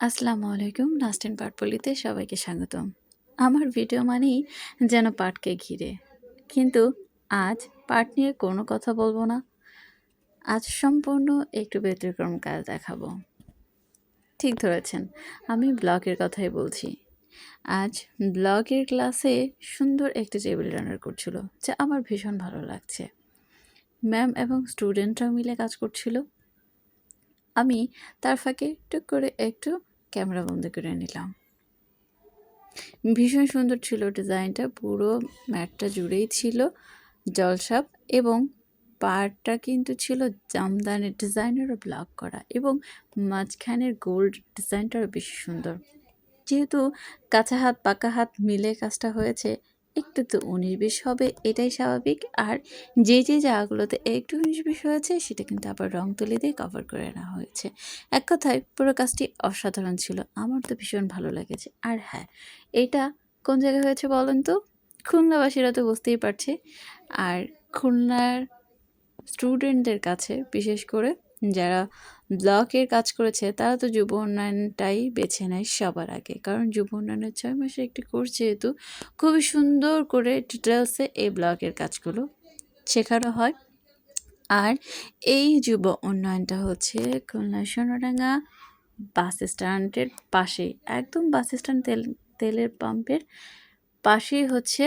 আসসালামু আলাইকুম নাস্টিন পাটপল্লিতে সবাইকে স্বাগতম। আমার ভিডিও মানেই যেন পাটকে ঘিরে। কিন্তু আজ পাট নিয়ে কোনো কথা বলব না। আজ সম্পূর্ণ একটু ব্যতিক্রম কাজ দেখাবো। ঠিক ধরেছেন, আমি ব্লগের কথাই বলছি। আজ ব্লগের ক্লাসে সুন্দর একটি টেবিল রানার করছিল যা আমার ভীষণ ভালো লাগছে। ম্যাম এবং স্টুডেন্টরাও মিলে কাজ করছিল। আমি তার ফাঁকে টুক করে একটু ক্যামেরা বন্ধ করে নিলাম। ভীষণ সুন্দর ছিল ডিজাইনটা, পুরো ম্যাটটা জুড়েই ছিল জলসাপ এবং পাড়টা কিন্তু ছিল জামদানের ডিজাইনেরও ব্লক করা এবং মাঝখানের গোল্ড ডিজাইনটাও বেশি সুন্দর। যেহেতু কাঁচা হাত, পাকা হাত মিলে কাজটা হয়েছে একটু তো উনিশ বিশ হবে, এটাই স্বাভাবিক। আর যে যে জায়গাগুলোতে একটু উনিশ বিশ হয়েছে, সেটা কিন্তু আবার রং তুলি দিয়ে কভার করে নেওয়া হয়েছে। এক কথায়, পুরো কাজটি অসাধারণ ছিল। আমার তো ভীষণ ভালো লেগেছে। আর হ্যাঁ এটা কোন জায়গায় হয়েছে বলেন তো? খুলনাবাসীরা তো বুঝতেই পারছে। আর খুলনার স্টুডেন্টদের কাছে, বিশেষ করে যারা ব্লকের কাজ করেছে, তারা তো যুব উন্নয়নটাই বেছে নেয় সবার আগে। কারণ যুব উন্নয়নের ছয় মাসে একটি কোর্স যেহেতু, খুবই সুন্দর করে ডিটেলসে এই ব্লকের কাজগুলো শেখানো হয়। আর এই যুব উন্নয়নটা হচ্ছে খুলনা, সোনাডাঙ্গা বাস স্ট্যান্ডের পাশেই। একদম বাস স্ট্যান্ড তেল, তেলের পাম্পের পাশেই হচ্ছে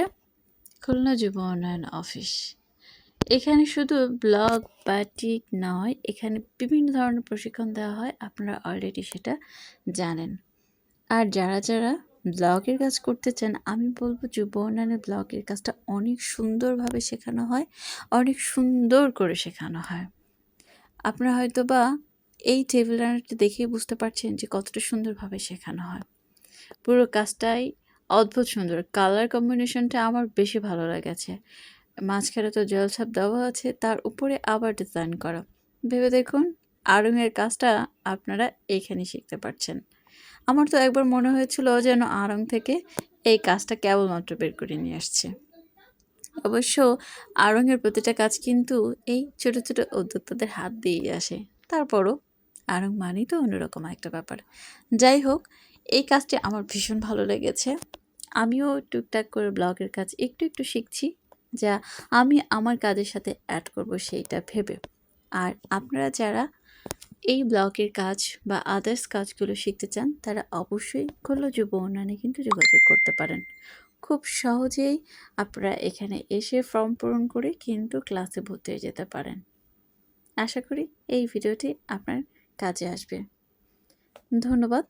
খুলনা যুব উন্নয়ন অফিস। এখানে শুধু ব্লগ বাটিক নয়, এখানে বিভিন্ন ধরনের প্রশিক্ষণ দেওয়া হয়, আপনারা অলরেডি সেটা জানেন। আর যারা যারা ব্লগের কাজ করতে চান, আমি বলব যুব উন্নয়নের ব্লগের কাজটা অনেক সুন্দরভাবে শেখানো হয়, অনেক সুন্দর করে শেখানো হয়। আপনারা হয়তো বা এই টেবিল রানারটা দেখেই বুঝতে পারছেন যে কতটা সুন্দরভাবে শেখানো হয়। পুরো কাজটাই অদ্ভুত সুন্দর। কালার কম্বিনেশনটা আমার বেশি ভালো লেগেছে। মাঝখানে তো জলছাপ দেওয়া আছে, তার উপরে আবার ডিজাইন করা। ভেবে দেখুন আড়ংয়ের কাজটা আপনারা এইখানে শিখতে পারছেন। আমার তো একবার মনে হয়েছিল যেন আড়ং থেকে এই কাজটা কেবলমাত্র বের করে নিয়ে আসছে। অবশ্য আড়ংয়ের প্রতিটা কাজ কিন্তু এই ছোট ছোট উদ্যোক্তাদের হাত দিয়েই আসে। তারপরও আড়ং মানেই তো অন্যরকম একটা ব্যাপার। যাই হোক, এই কাজটি আমার ভীষণ ভালো লেগেছে। আমিও টুকটাক করে ব্লগের কাজ একটু একটু শিখছি। যা আমি আমার কাজের সাথে অ্যাড করব সেইটা ভেবে। আর আপনারা যারা এই ব্লগের কাজ বা আদার্স কাজগুলো শিখতে চান, তারা অবশ্যই খুলল যুব উন্নয়নে কিন্তু যোগাযোগ করতে পারেন। খুব সহজেই আপনারা এখানে এসে ফর্ম পূরণ করে কিন্তু ক্লাসে ভর্তি হয়ে যেতে পারেন। আশা করি এই ভিডিওটি আপনার কাজে আসবে। ধন্যবাদ।